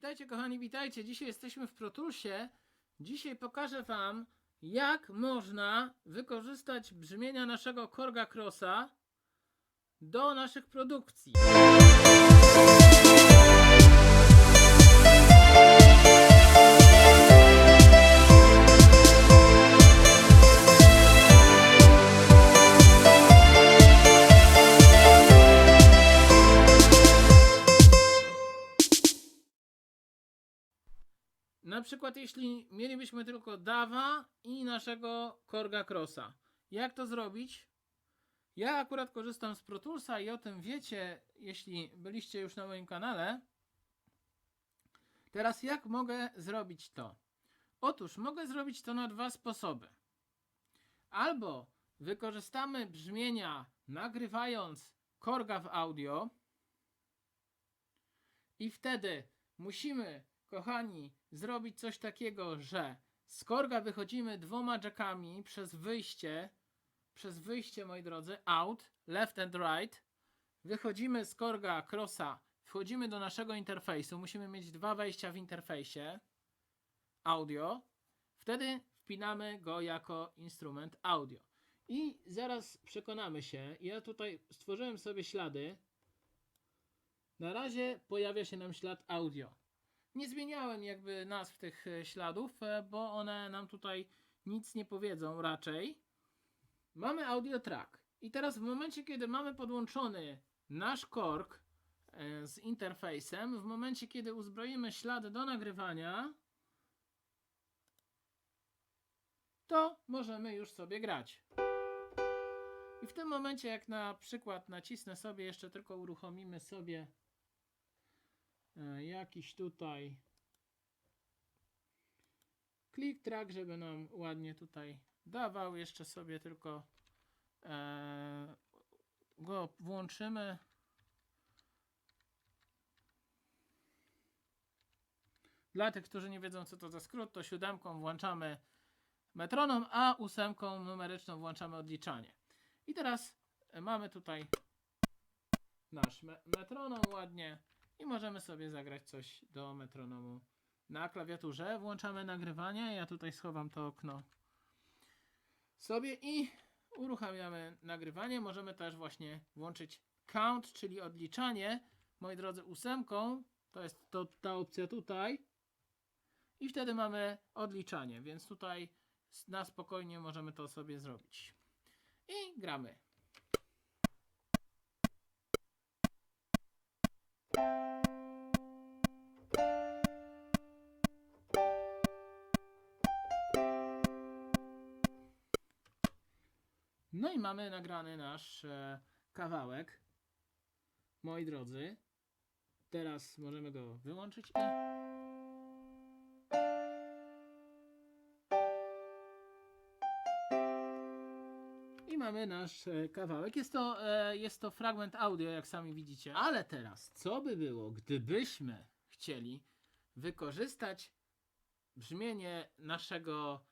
Witajcie kochani, witajcie. Dzisiaj jesteśmy w Protulsie. Dzisiaj pokażę Wam, jak można wykorzystać brzmienia naszego Korga Crossa do naszych produkcji. Na przykład jeśli mielibyśmy tylko Dawa i naszego Korga Crossa. Jak to zrobić? Ja akurat korzystam z Pro Toolsa i o tym wiecie, jeśli byliście już na moim kanale. Teraz jak mogę zrobić to? Otóż mogę zrobić to na dwa sposoby. Albo wykorzystamy brzmienia nagrywając Korga w audio i wtedy musimy, kochani, zrobić coś takiego, że z Korga wychodzimy dwoma jackami przez wyjście, przez wyjście, moi drodzy, out, left and right. Wychodzimy z Korga Crossa, wchodzimy do naszego interfejsu. Musimy mieć dwa wejścia w interfejsie audio. Wtedy wpinamy go jako instrument audio. I zaraz przekonamy się. Ja tutaj stworzyłem sobie ślady. Na razie pojawia się nam ślad audio. Nie zmieniałem jakby nazw tych e, śladów, e, bo one nam tutaj nic nie powiedzą raczej. Mamy audio track. I teraz w momencie, kiedy mamy podłączony nasz kork e, z interfejsem, w momencie, kiedy uzbroimy ślady do nagrywania, to możemy już sobie grać. I w tym momencie, jak na przykład nacisnę sobie, jeszcze tylko uruchomimy sobie jakiś tutaj click track, żeby nam ładnie tutaj dawał. Jeszcze sobie tylko e, go włączymy. Dla tych, którzy nie wiedzą, co to za skrót, to siódemką włączamy metronom, a ósemką numeryczną włączamy odliczanie. I teraz e, mamy tutaj nasz me metronom ładnie i możemy sobie zagrać coś do metronomu na klawiaturze. Włączamy nagrywanie. Ja tutaj schowam to okno sobie i uruchamiamy nagrywanie. Możemy też właśnie włączyć count, czyli odliczanie. Moi drodzy, ósemką to jest to, ta opcja tutaj. I wtedy mamy odliczanie, więc tutaj na spokojnie możemy to sobie zrobić. I gramy. No i mamy nagrany nasz e, kawałek. Moi drodzy, teraz możemy go wyłączyć i mamy nasz e, kawałek. Jest to, e, jest to fragment audio, jak sami widzicie. Ale teraz, co by było, gdybyśmy chcieli wykorzystać brzmienie naszego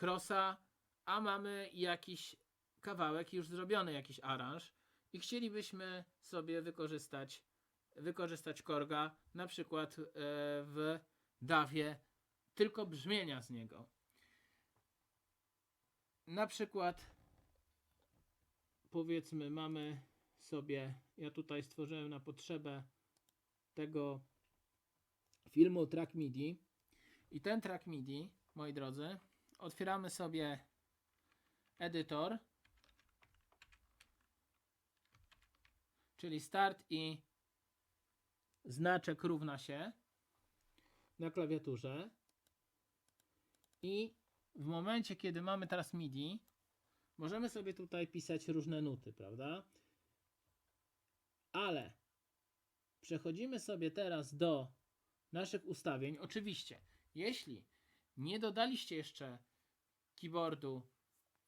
crossa, a mamy jakiś kawałek już zrobiony, jakiś aranż i chcielibyśmy sobie wykorzystać, wykorzystać korga, na przykład e, w dawie tylko brzmienia z niego. Na przykład powiedzmy mamy sobie, ja tutaj stworzyłem na potrzebę tego filmu track MIDI. I ten track MIDI, moi drodzy, otwieramy sobie edytor, czyli start i znaczek równa się na klawiaturze. I w momencie, kiedy mamy teraz MIDI, możemy sobie tutaj pisać różne nuty, prawda? Ale przechodzimy sobie teraz do naszych ustawień. Oczywiście, jeśli nie dodaliście jeszcze keyboardu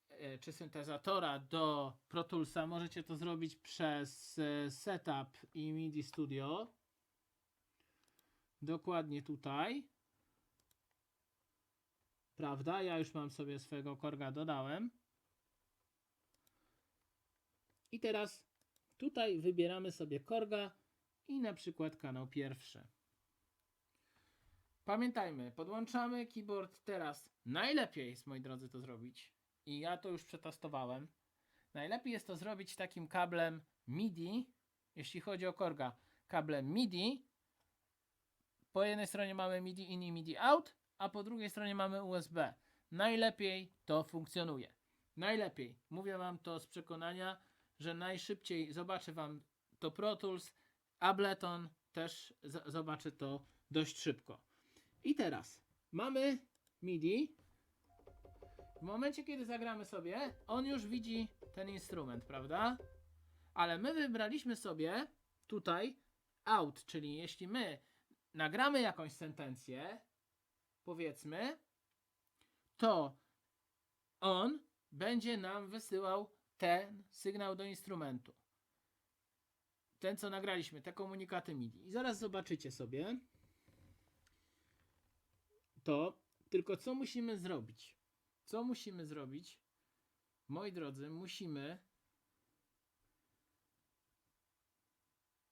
e, czy syntezatora do Pro Toolsa, możecie to zrobić przez e, Setup i MIDI Studio. Dokładnie tutaj. Prawda? Ja już mam sobie swojego korga dodałem. I teraz tutaj wybieramy sobie korga i na przykład kanał pierwszy. Pamiętajmy, podłączamy keyboard teraz. Najlepiej jest, moi drodzy, to zrobić. I ja to już przetestowałem. Najlepiej jest to zrobić takim kablem MIDI, jeśli chodzi o Korga. Kablem MIDI. Po jednej stronie mamy MIDI in i MIDI out, a po drugiej stronie mamy USB. Najlepiej to funkcjonuje. Najlepiej. Mówię Wam to z przekonania, że najszybciej zobaczy Wam to Pro Tools, Ableton też zobaczy to dość szybko. I teraz mamy MIDI. W momencie, kiedy zagramy sobie, on już widzi ten instrument, prawda? Ale my wybraliśmy sobie tutaj out, czyli jeśli my nagramy jakąś sentencję, powiedzmy, to on będzie nam wysyłał ten sygnał do instrumentu. Ten, co nagraliśmy, te komunikaty MIDI. I zaraz zobaczycie sobie to. Tylko co musimy zrobić? Co musimy zrobić? Moi drodzy, musimy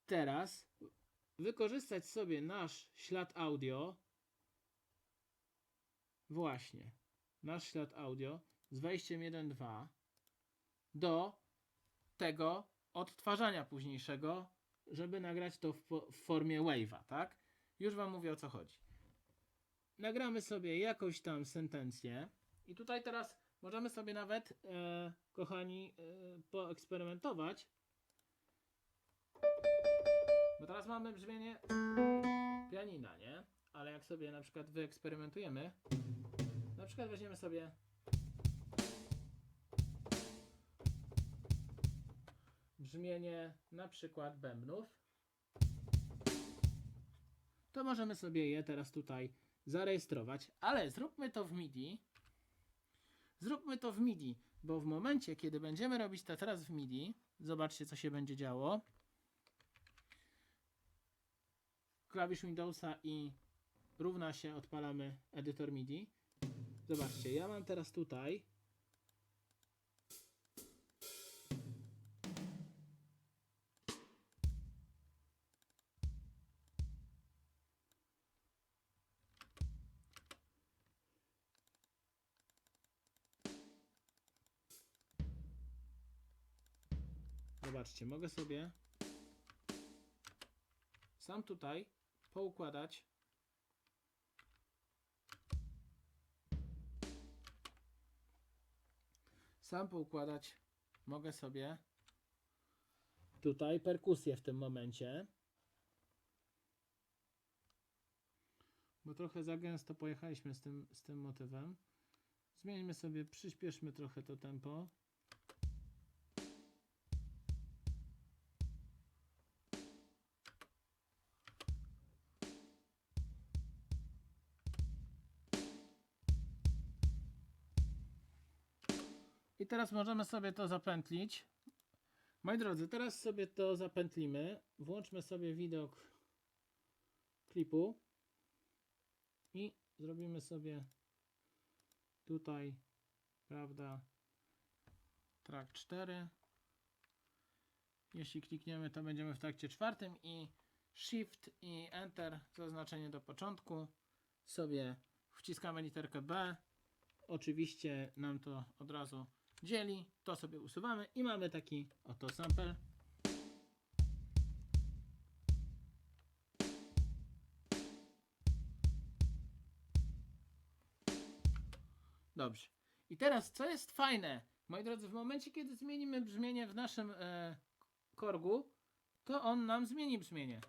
teraz wykorzystać sobie nasz ślad audio. Właśnie. Nasz ślad audio z wejściem 1.2 do tego odtwarzania późniejszego, żeby nagrać to w, w formie wave'a, tak? Już Wam mówię o co chodzi. Nagramy sobie jakąś tam sentencję i tutaj teraz możemy sobie nawet, e, kochani, e, poeksperymentować. Bo teraz mamy brzmienie pianina, nie? Ale jak sobie na przykład wyeksperymentujemy, na przykład weźmiemy sobie brzmienie na przykład bębnów, to możemy sobie je teraz tutaj zarejestrować, ale zróbmy to w MIDI. Zróbmy to w MIDI, bo w momencie, kiedy będziemy robić to teraz w MIDI, zobaczcie, co się będzie działo. Klawisz Windowsa i równa się odpalamy edytor MIDI. Zobaczcie, ja mam teraz tutaj Zobaczcie, mogę sobie sam tutaj poukładać sam poukładać mogę sobie tutaj perkusję w tym momencie. Bo trochę za gęsto pojechaliśmy z tym, z tym motywem. Zmieńmy sobie, przyspieszmy trochę to tempo I teraz możemy sobie to zapętlić. Moi drodzy, teraz sobie to zapętlimy. Włączmy sobie widok klipu i zrobimy sobie tutaj, prawda, track 4. Jeśli klikniemy, to będziemy w trakcie czwartym i Shift i Enter, zaznaczenie do początku. Sobie wciskamy literkę B. Oczywiście nam to od razu dzieli, to sobie usuwamy i mamy taki oto sample. Dobrze. I teraz, co jest fajne, moi drodzy, w momencie, kiedy zmienimy brzmienie w naszym e, korgu, to on nam zmieni brzmienie.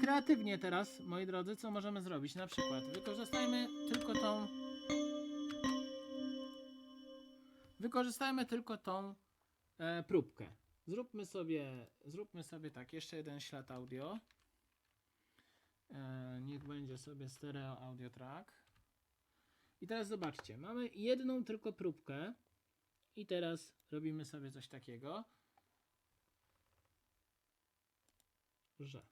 Kreatywnie teraz, moi drodzy, co możemy zrobić? Na przykład wykorzystajmy tylko tą. Wykorzystajmy tylko tą e, próbkę. Zróbmy sobie, zróbmy sobie tak, jeszcze jeden ślad audio. E, niech będzie sobie stereo audio track. I teraz zobaczcie, mamy jedną tylko próbkę. I teraz robimy sobie coś takiego, że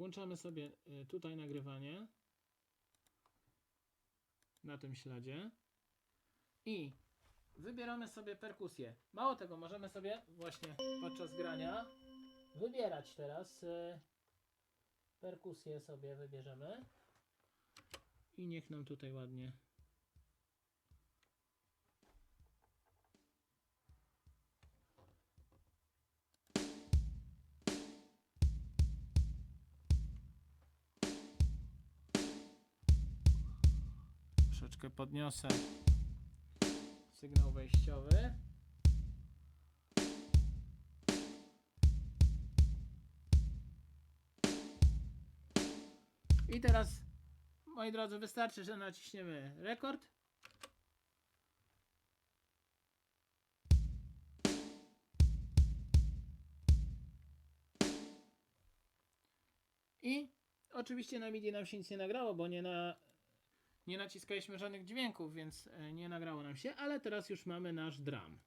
Włączamy sobie y, tutaj nagrywanie. Na tym śladzie. I wybieramy sobie perkusję. Mało tego, możemy sobie właśnie podczas grania wybierać teraz y, perkusję sobie wybierzemy. I niech nam tutaj ładnie troszeczkę podniosę sygnał wejściowy. I teraz, moi drodzy, wystarczy, że naciśniemy rekord. I oczywiście na MIDI nam się nic nie nagrało, bo nie na nie naciskaliśmy żadnych dźwięków, więc e, nie nagrało nam się, ale teraz już mamy nasz drum.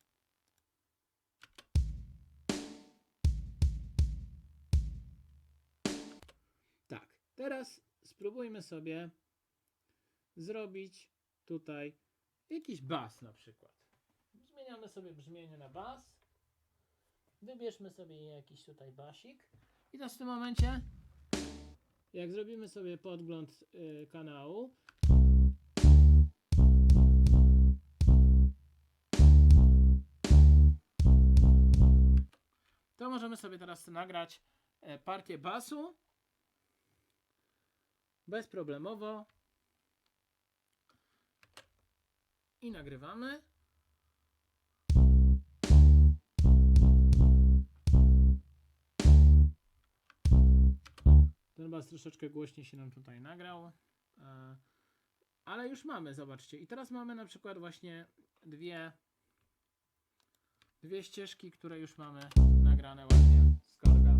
Tak, teraz spróbujmy sobie zrobić tutaj jakiś bas na przykład. Zmieniamy sobie brzmienie na bas. Wybierzmy sobie jakiś tutaj basik. I to w tym momencie, jak zrobimy sobie podgląd y, kanału, możemy sobie teraz nagrać e, partię basu bezproblemowo i nagrywamy. Ten bas troszeczkę głośniej się nam tutaj nagrał, e, ale już mamy, zobaczcie. I teraz mamy na przykład właśnie dwie dwie ścieżki, które już mamy nagrane ładnie z Korga.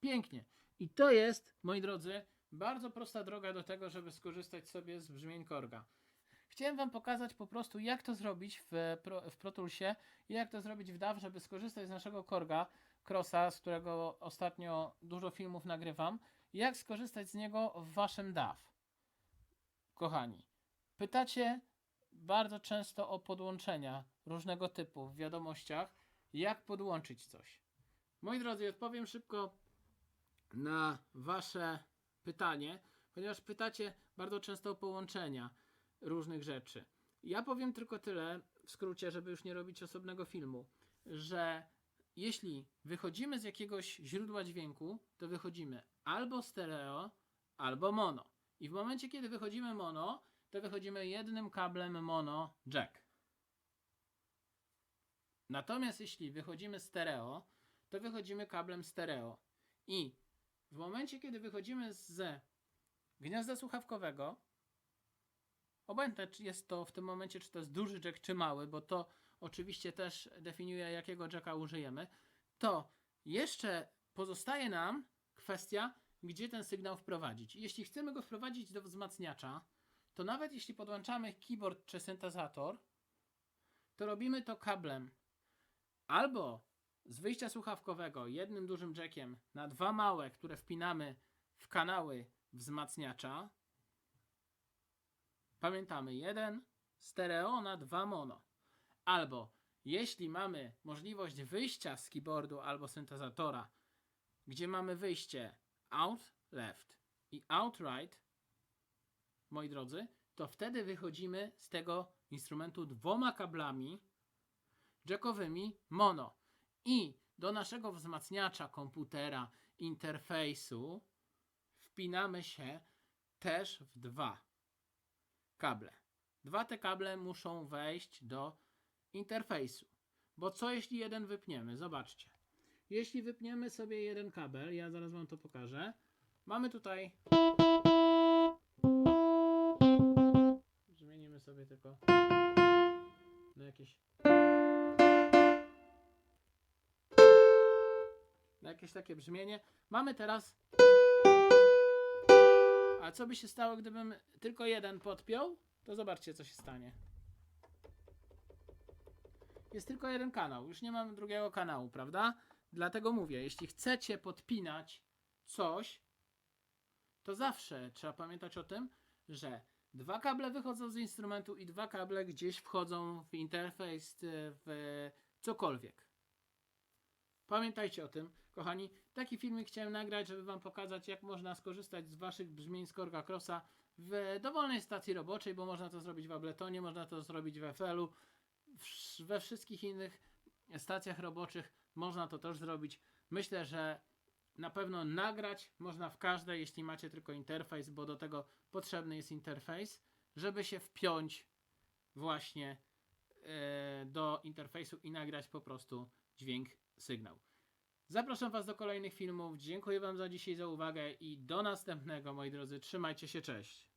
Pięknie. I to jest, moi drodzy, bardzo prosta droga do tego, żeby skorzystać sobie z brzmień Korga. Chciałem Wam pokazać po prostu, jak to zrobić w, Pro, w Pro Toolsie i jak to zrobić w DAW, żeby skorzystać z naszego Korga Crossa, z którego ostatnio dużo filmów nagrywam. Jak skorzystać z niego w Waszym DAW. Kochani, pytacie, bardzo często o podłączenia różnego typu w wiadomościach, jak podłączyć coś. Moi drodzy, odpowiem szybko na Wasze pytanie, ponieważ pytacie bardzo często o połączenia różnych rzeczy. Ja powiem tylko tyle, w skrócie, żeby już nie robić osobnego filmu, że jeśli wychodzimy z jakiegoś źródła dźwięku, to wychodzimy albo stereo, albo mono. I w momencie, kiedy wychodzimy mono, to wychodzimy jednym kablem mono jack. Natomiast jeśli wychodzimy stereo, to wychodzimy kablem stereo. I w momencie, kiedy wychodzimy z gniazda słuchawkowego, obojętne czy jest to w tym momencie, czy to jest duży jack, czy mały, bo to oczywiście też definiuje, jakiego jacka użyjemy, to jeszcze pozostaje nam kwestia, gdzie ten sygnał wprowadzić. Jeśli chcemy go wprowadzić do wzmacniacza, to nawet jeśli podłączamy keyboard czy syntezator, to robimy to kablem albo z wyjścia słuchawkowego jednym dużym jackiem na dwa małe, które wpinamy w kanały wzmacniacza. Pamiętamy, jeden stereo na dwa mono. Albo jeśli mamy możliwość wyjścia z keyboardu albo syntezatora, gdzie mamy wyjście out left i out right, moi drodzy, to wtedy wychodzimy z tego instrumentu dwoma kablami jackowymi mono. I do naszego wzmacniacza komputera, interfejsu wpinamy się też w dwa kable. Dwa te kable muszą wejść do interfejsu. Bo co jeśli jeden wypniemy? Zobaczcie. Jeśli wypniemy sobie jeden kabel, ja zaraz Wam to pokażę. Mamy tutaj. Sobie tylko na jakieś. Na jakieś takie brzmienie. Mamy teraz. A co by się stało, gdybym tylko jeden podpiął? To zobaczcie, co się stanie. Jest tylko jeden kanał, już nie mamy drugiego kanału, prawda? Dlatego mówię, jeśli chcecie podpinać coś, to zawsze trzeba pamiętać o tym, że dwa kable wychodzą z instrumentu i dwa kable gdzieś wchodzą w interfejs, y, w cokolwiek. Pamiętajcie o tym, kochani. Taki filmik chciałem nagrać, żeby Wam pokazać, jak można skorzystać z Waszych brzmień z Korga Crossa w dowolnej stacji roboczej, bo można to zrobić w Abletonie, można to zrobić w FL-u, we wszystkich innych stacjach roboczych można to też zrobić. Myślę, że na pewno nagrać można w każdej, jeśli macie tylko interfejs, bo do tego potrzebny jest interfejs, żeby się wpiąć właśnie e, do interfejsu i nagrać po prostu dźwięk, sygnał. Zapraszam Was do kolejnych filmów. Dziękuję Wam za dzisiaj za uwagę i do następnego, moi drodzy. Trzymajcie się, cześć.